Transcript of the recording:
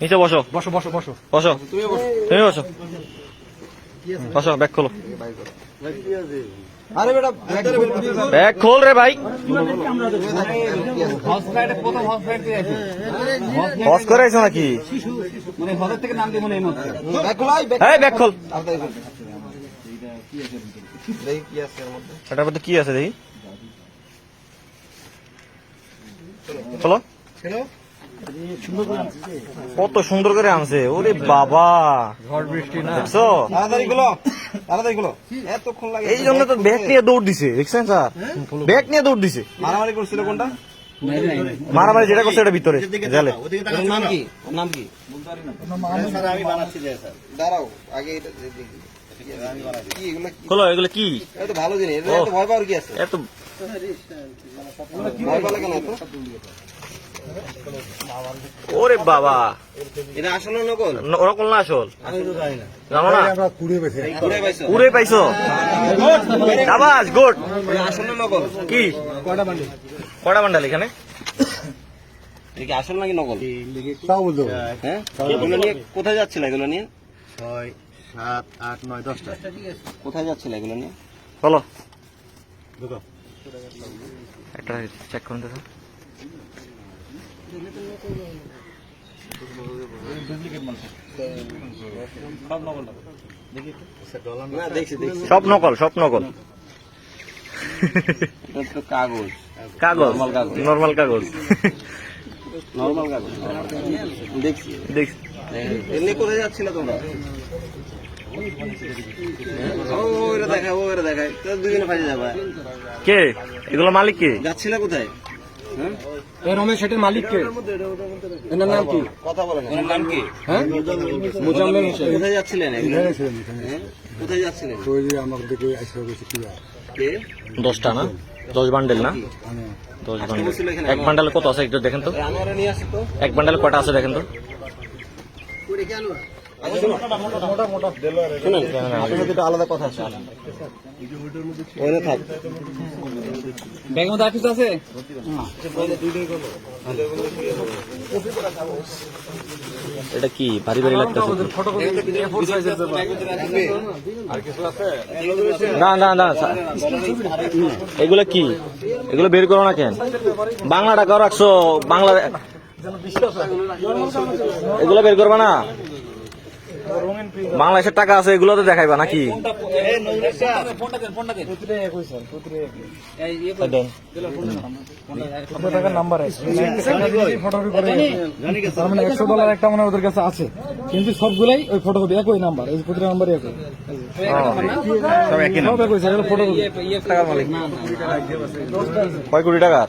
নিচে বসো। বসো বসো বসো। বসো। তুমি বসো। বসো। ব্যাগ খোলো। আরে বেটা ব্যাগ খোল রে ভাই। আছে বস করে আইছো নাকি? মানে থেকে নাম ব্যাগ খোল এটার মধ্যে কি আছে দেখি। চলো। কত সুন্দর করে আনছে। ওরে বাবা। ঝড় বৃষ্টি না? দেখছ? তাড়াতাড়ি গুলো তাড়াতাড়ি গুলো। এতক্ষণ লাগে এই জন্য তো ব্যাগ নিয়ে দৌড় দিছে দেখছেন স্যার? ব্যাগ নিয়ে দৌড় দিছে। মারামারি করছিল কোনটা? মারামারি যেটা করছে এটা ভিতরে জালে। নাম কি? নাম কি? দাঁড়াও আগে এটা দেখি কি এগুলো কি? খোলো এগুলো কি? ভালো জিনিস এত ভয় পাওয়ার কি আছে? এত ভয় পালে কেন এত? ওরে বাবা। এটা আসলে নকল? ন- ওরকম না আসল? জানি না। না? ঘুরে পাইছো। উড়ে পাইছো? আবাস গুড এটা আসলে নকল? কি? কটা বান্ডাল? এখানে? এটা কি আসল নাকি নকল? তাও বলতো হ্যাঁ? এগুলো নিয়ে কোথায় যাচ্ছিল এগুলো নিয়ে? ছয় সাত আট নয় দশটা। কোথায় যাচ্ছিল এগুলো নিয়ে? বলো। একটা চেক করুন না দেখছি সব নকল সব নকল। কাগজ কাগজ। কাগজ। নর্মাল কাগজ। নর্মাল দেখছি। এমনি কোথায় যাচ্ছিল তোমরা? কে? এগুলো মালিক কে? যাচ্ছিল কোথায়? রমেশ মালিক কে? এনার নাম কি? কথা বলেন। ওনার নাম কি? হ্যাঁ? মোজাম্মেল হোসেন। কোথায় যাচ্ছিলেন হ্যাঁ? কোথায় যাচ্ছিলেন? আমার দিকে কি না? দশ বান্ডেল না? মানে দশ আজকে বান্ডেল। এক বান্ডেলে কত আছে একটু দেখেন তো। এই আনোয়ারা নিয়ে আসো তো। এক বান্ডেলে কটা আছে দেখেন তো। আচ্ছা, এটা কি ভারী ভারী লাগতেছে না না না এগুলো কি এগুলো বের করো না কেন বাংলা টাকাও রাখছো বাংলা এগুলো বের করবা না বাংলাদেশের টাকা আছে এগুলো তো দেখাইবা নাকি টাকার নাম্বার মানে একশো ডলার একটা মানে ওদের কাছে আছে কিন্তু সবগুলাই ওই ফটোকপি একই নাম্বার ওই প্রতিটা নাম্বারই একই সব একই নাম। একই স্যার ফটোকপি কয় কোটি টাকা